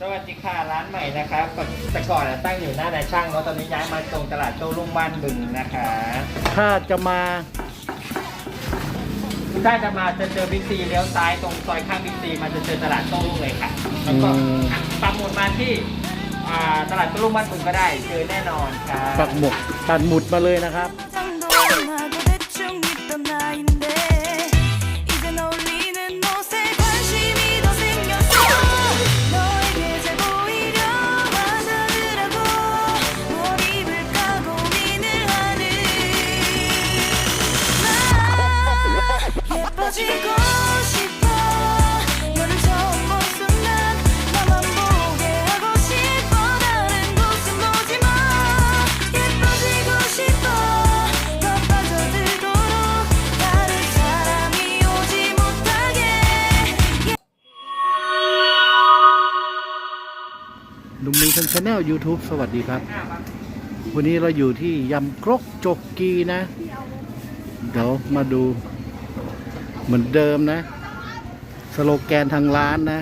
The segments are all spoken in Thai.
สวัสดีค่ะร้านใหม่นะครับแต่ก่อนอะตั้งอยู่หน้านายช่างเนาะตอนนี้ย้ายมาตรงตลาดโต้รุ่งบ้านบึงนะคะ ถ้าจะมา ถ้าจะมาจะเจอบิ๊กซีเลี้ยวซ้ายตรงซอยข้างบิ๊กซีมันจะเจอตลาดโต้รุ่งเลยค่ะแล้วก็ อืม ปักหมุดมาที่อ่าตลาดโต้รุ่งบ้านบึงก็ได้เจอแน่นอนค่ะ ปักหมุดปักหมุดมาเลยนะครับ 장도 하나도 대충 있던 나인 ลุงมีทันชาแนลยูทูบสวัสดีครับ วันนี้เราอยู่ที่ยำครกจกกีนะ เดี๋ยวมาดู เหมือนเดิมนะ สโลแกนทางร้านนะ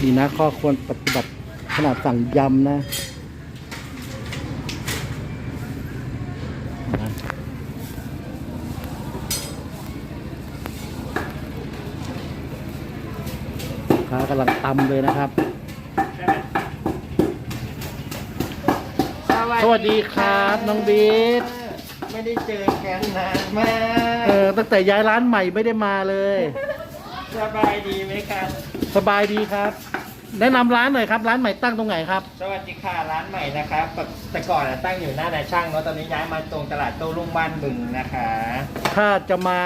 นี่นะข้อควรปฏิบัติขนาดสั่งยำนะ ค้ากำลังตำเลยนะครับ สวัสดีครับน้องบิ๊กไม่ได้เจอกันนานมากเออตั้งแต่ย้ายร้านใหม่ไม่ได้มาเลย สบายดีไหมคะสบายดีครับ แนะนำร้านหน่อยครับ ร้านใหม่ตั้งตรงไหนครับ สวัสดีค่ะร้านใหม่นะครับแต่ก่อนอะตั้งอยู่หน้านายช่างเนาะตอนนี้ย้ายมาตรงตลาดโต้รุ่งบ้านบึงนะคะ ถ้าจะมา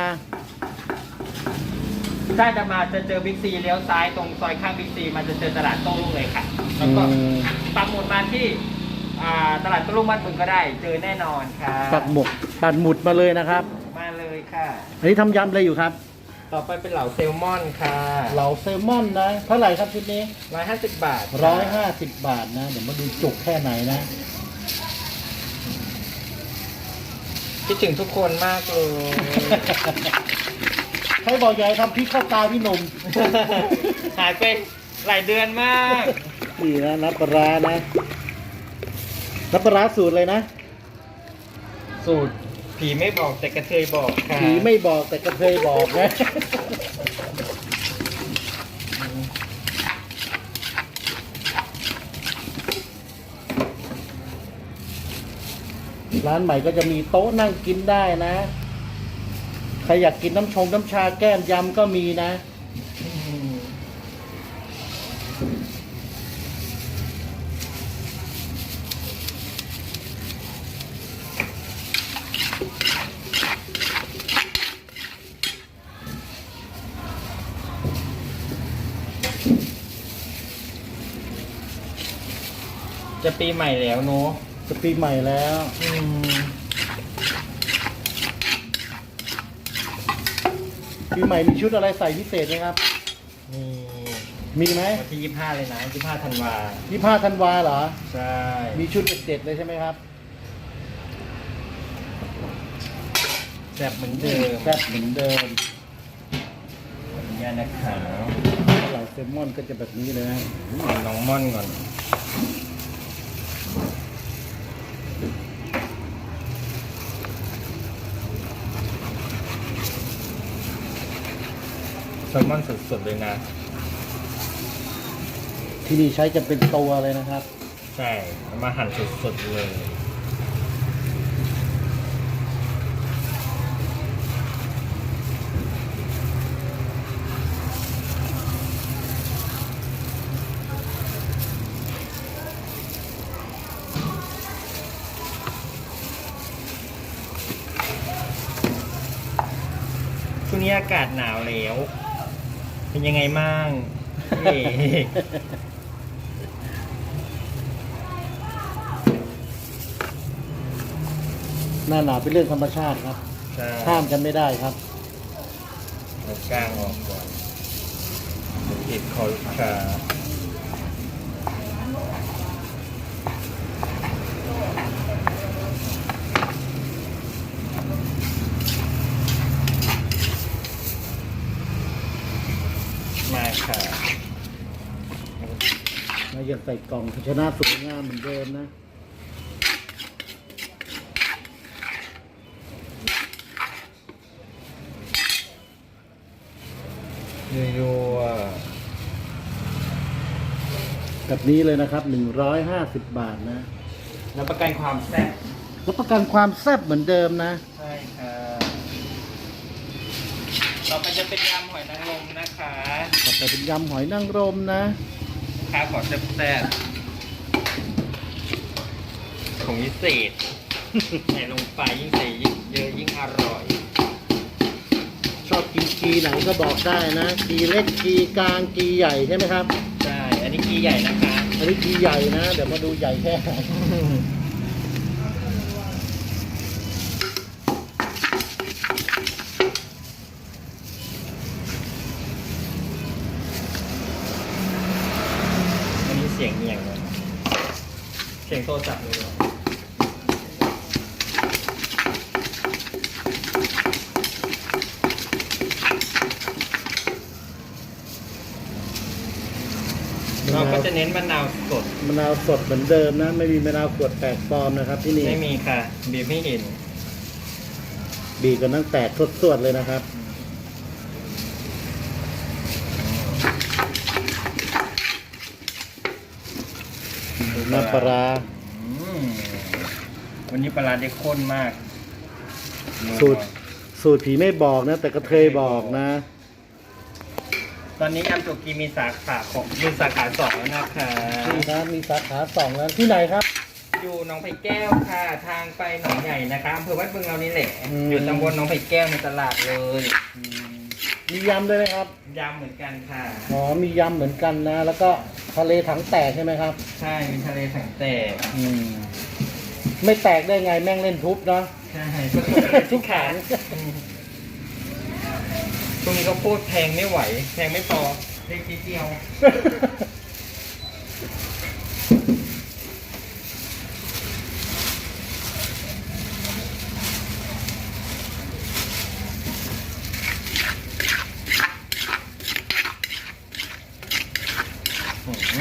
ถ้าจะมาจะเจอบิ๊กซีเลี้ยวซ้ายตรงซอยข้างบิ๊กซีมันจะเจอตลาดโต้รุ่งเลยค่ะ แล้วก็อืม ปักหมุดมาที่อ่าตลาดโต้รุ่งบ้านบึงก็ได้ เจอแน่นอนค่ะปักหมุดปักหมุดมาเลยนะครับ มาเลยค่ะ อันนี้ทำยำอะไรอยู่ครับ ต่อไปเป็นเหล่าเซลมอนค่ะเหลาเซลมอนนะ เท่าไหร่ครับชุดนี้ ร้อยห้าสิบบาทร้อยห้าสิบบาทนะ เดี๋ยวมาดูจุกแค่ไหนนะ คิดถึงทุกคนมากเลย ใครบอกใหญ่ทำพริกเข้าตาพี่หนุ่มหายไปหลายเดือนมากนี่นะน้ำปลาร้านะน้ำปลาร้าสูตรเลยนะ สูตรผีไม่บอกแต่กระเทยบอกค่ะผีไม่บอกแต่กระเทยบอกนะร้านใหม่ก็จะมีโต๊ะนั่งกินได้นะใครอยากกินน้ำชงน้ำชาแก้มยำก็มีนะอืมจะปีใหม่แล้วเนอะจะปีใหม่แล้ว อืม ปีใหม่มีชุดอะไรใส่พิเศษไหมครับนี่มีไหมวันที่ยี่ห้าเลยนะยี่ห้าธันวายี่ห้าธันวาเหรอ ใช่ มีชุดเด็ดๆเลยใช่ไหมครับแซ่บเหมือนเดิมแซ่บเหมือนเดิมขออนุญาตนะคะเหล่าเซลมอนก็จะแบบนี้เลยนะเอาน้องม่อนก่อน ลมอนสดๆเลยนะ ที่นี่ใช้จะเป็นตัวเลยนะครับ ใช่เอามาหั่นสดๆเลย ช่วงนี้อากาศหนาวแล้ว เป็นยังไงบ้างเอ๊ะหน้าหนาวเป็นเรื่องธรรมชาติครับ ใช่ห้ามกันไม่ได้ครับเอากล้างออกก่อนติดคอลูกค้า มาค่ะนะยังใส่กล่องภาชนะสวยงามเหมือนเดิมนะยัวแบบนี้เลยนะครับ 150 บาทนะๆรับประกันความแซ่บรับประกันความแซ่บเหมือนเดิมนะ ใช่ค่ะ ต่อไปจะเป็นยำหอยนางรมนะคะ ต่อไปเป็นยำหอยนางรมนะลูกค้าขอแซ่บๆของพิเศษใส่ลงไปยิ่งใส่ยิ่งเยอะยิ่งอร่อย ชอบกินกีไหนก็บอกได้นะกีเล็กกีกลางกีใหญ่ใช่ไหมครับ ใช่ อันนี้กีใหญ่นะคะ อันนี้กีใหญ่นะ เดี๋ยวมาดูใหญ่แค่ไหนอันนี้เสียงเงียงเลยเสียงโทรศัพท์เลยเหรอเราก็จะเน้นมะนาวสด มะนาวสดเหมือนเดิมนะ ไม่มีมะนาวขวดแตกปลอมนะครับที่นี่ ไม่มีค่ะ บีบไม่เห็น บีบกันตั้งแตกสวดๆเลยนะครับ น้ำปลาร้าอืมวันนี้ปลาร้าได้ข้นมากสูตรสูตรผีไม่บอกนะ แต่กระเทยบอกนะ ตอนนี้ยำจุกีมีสาขาของมีสาขาสองแล้วนะคะนี่ครับมีสาขาสองแล้วที่ไหนครับ อยู่หนองไผ่แก้วค่ะ ทางไปหนองใหญ่นะคะอำเภอวัดบึงเรานี่แหละ อืม อยู่ตำบลหนองไผ่แก้วในตลาดเลย มียำด้วยไหมครับ ยำเหมือนกันค่ะ อ๋อ มียำเหมือนกันนะ แล้วก็ทะเลถังแตกใช่ไหมครับ ใช่มีทะเลถังแตกอืม ไม่แตกได้ไงแม่งเล่นทุบเนาะ ใช่ก็ถูกทุกขานอืมช่วงนี้เขาพูดแพงไม่ไหว แพงไม่พอเล็กนิดเดียว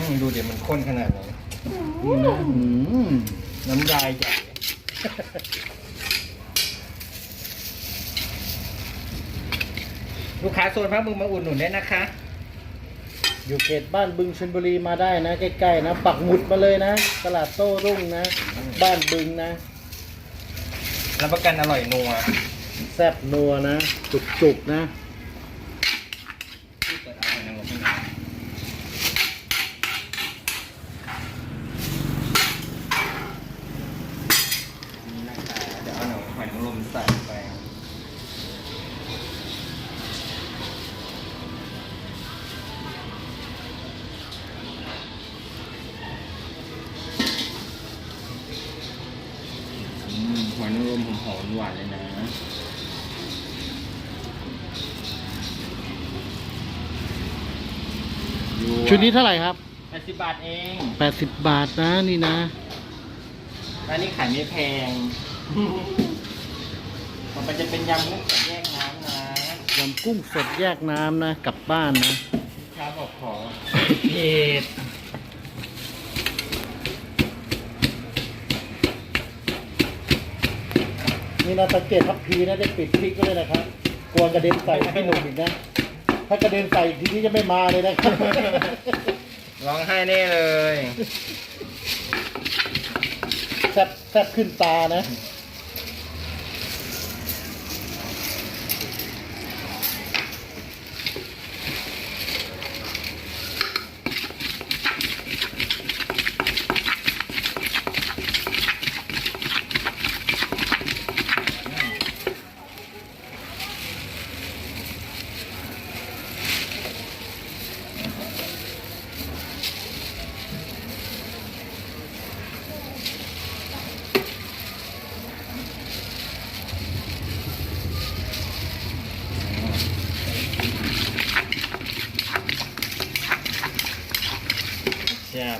มดูเดี๋ยวมันข้นขนาดไหนนี่นะอืมน้ำลายใหญ่ลูกค้าโซนพระมึงมาอุดหนุนได้นะคะ อยู่เขตบ้านบึงชลบุรีมาได้นะ ใกล้ๆนะ ปักหมุดมาเลยนะ ตลาดโต้รุ่งนะ บ้านบึงนะ รับประกันอร่อยนัว แซ่บนัวนะ จุกๆนะ ที่เปิดเอาหอยนางรมให้หน่อยนี่นะคะเดี๋ยวเอาหนังหอยนางรมใส่ไป อืมหอยนางรมหอมๆหวานเลยนะ ชุดนี้เท่าไหร่ครับแปดสิบบาทเอง80บาทนะนี่นะร้านนี้ขายไม่แพงต่อไปจะเป็นยำมุกกับแยกน้ำนะยำกุ้งสดแยกน้ำนะกลับบ้านนะลูกค้าบอกขอเผ็ดนี่นะสังเกตทัพพีนะได้ปิดพริกไว้เลยนะครับกลัวกระเด็นใส่พี่หนุ่มอีกนะ ถ้ากระเด็นใส่ทีนี้จะไม่มาเลยนะครับ ร้องไห้แน่เลย แซ่บแซ่บขึ้นตานะ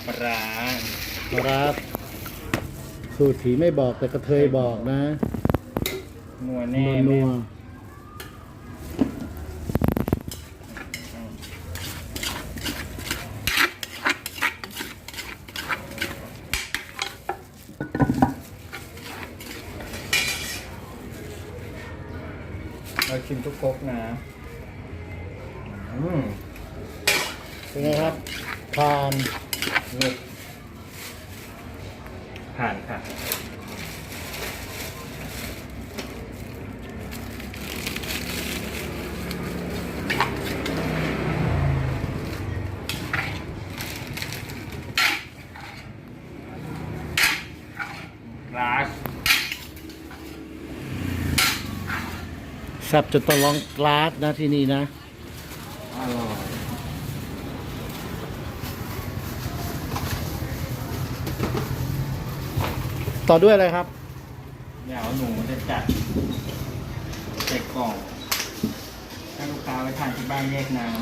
ปลาร้าครับสูตรผีไม่บอกแต่กระเทยบอกนะนัวแน่นัวแนัวเราชิมทุกครกนะอืมเป็นไงครับทาน หนึบผ่านค่ะร้านแซ่บจนต้องร้องกราดนะที่นี่นะ อร่อย ต่อด้วยอะไรครับเดี๋ยวหนูจะจัดใส่กล่องให้ลูกค้าไปทานที่บ้านแยกน้ำ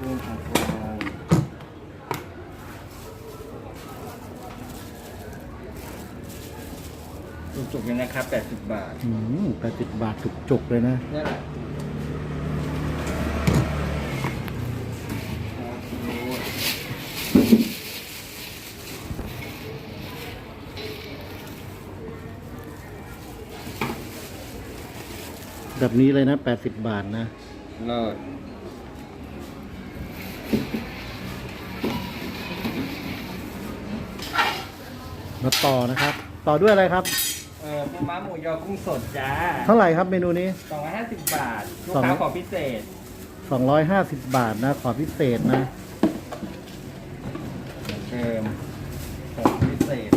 กุ้งของเราจุกๆเลยนะครับ 80 บาท อืมแปดสิบบาท จุกๆเลยนะนี่แหละแบบนี้เลยนะแปดสิบบาทนะเลิศมาต่อนะครับ ต่อด้วยอะไรครับเออ ปูม้าหมูยอกุ้งสดจ้าเท่าไหร่ครับเมนูนี้ 250 บาท ลูกสองค้าขอพิเศษ 250 บาทนะ ขอพิเศษนะ เหมือนเดิมขอพิเศษ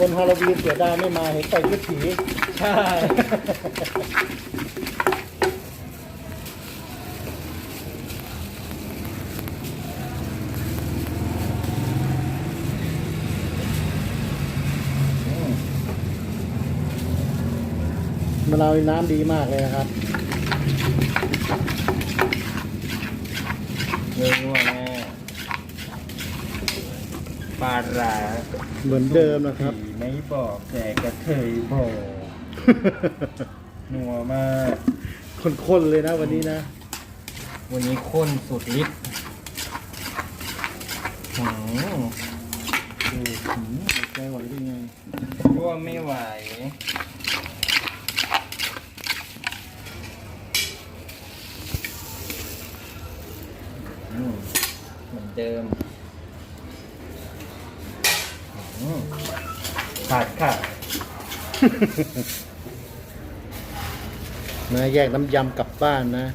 วันฮาโลวีนเสียดายไม่มาเห็นใส่ชุดผีใช่ มะนาวน้ำดีมากเลยนะครับ เนื้อนัวแม่ ปลาร้าเหมือนเดิมนะครับ ผีไม่บอกแต่กระเทยบอกนัวมาก คนๆเลยนะวันนี้นะ วันนี้ข้นสุดฤทธิ์หืมดูหืมใจไหวได้ไงรั่วไม่ไหว อืมเหมือนเดิมอืม ขาดค่ะ นะแยกน้ำยำกลับบ้านนะ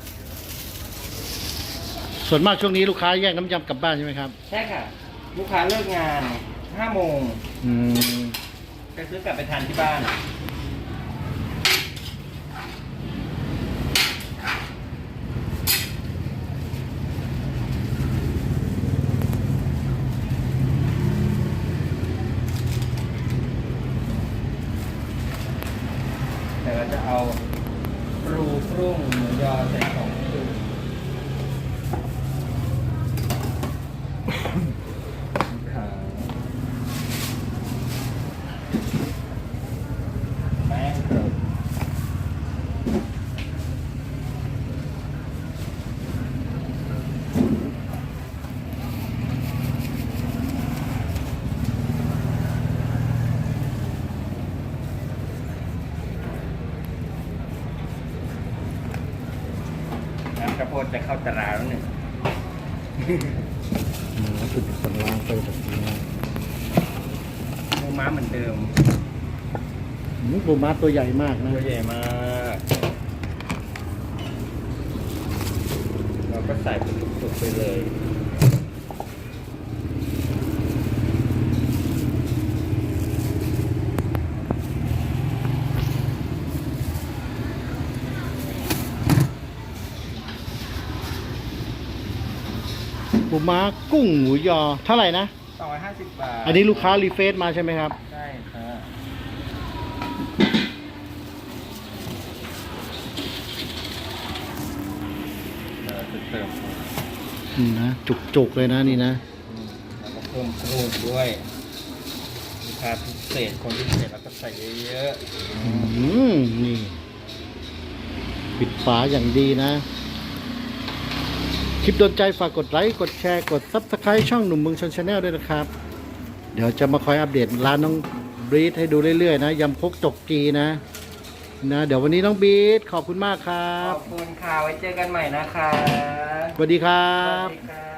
ส่วนมากช่วงนี้ลูกค้าแยกน้ำยำกลับบ้านใช่ไหมครับ ใช่ค่ะ ลูกค้าเลิกงานห้าโมงอืมจะซื้อกลับไปทานที่บ้าน แต่เราจะเอาปรูปรุงหมูยอใส่ของให้ดูขาวแป้งเติม น้ำข้าวโพดจะเข้าตราแล้วหนึ่งหมูสุดสันล่างไปแบบนี้นะหมูม้าเหมือนเดิมหืมปูม้าตัวใหญ่มากนะตัวใหญ่มาก เราก็ใส่เป็นสุกๆไปเลย ม้ากุ้งหมูยอ เท่าไหร่นะ250บาทอันนี้ลูกค้ารีเฟซมาใช่ไหมครับ ใช่ครับเดี๋ยวจะเติมนี่นะ จุกๆเลยนะนี่นะ อืมแล้วก็เพิ่มกรูด้วยลูกค้าพิเศษคนพิเศษแล้วก็ใส่เยอะๆอืมอืมนี่ ปิดฝาอย่างดีนะ คลิปโดนใจฝากกดไลค์กดแชร์กดซับสไคร b ์ช่องหนุ่มเมืองชนชาแนลด้วยนะครับ เดี๋ยวจะมาคอยอัปเดตร้านน้องบรีดให้ดูเรื่อยๆนะยำครกจกกีนะ นะ เดี๋ยววันนี้น้องบรีดขอบคุณมากครัขบอบคุณค่ะ ไว้เจอกันใหม่นะคะสวัสดีครัสวับ สดีครับ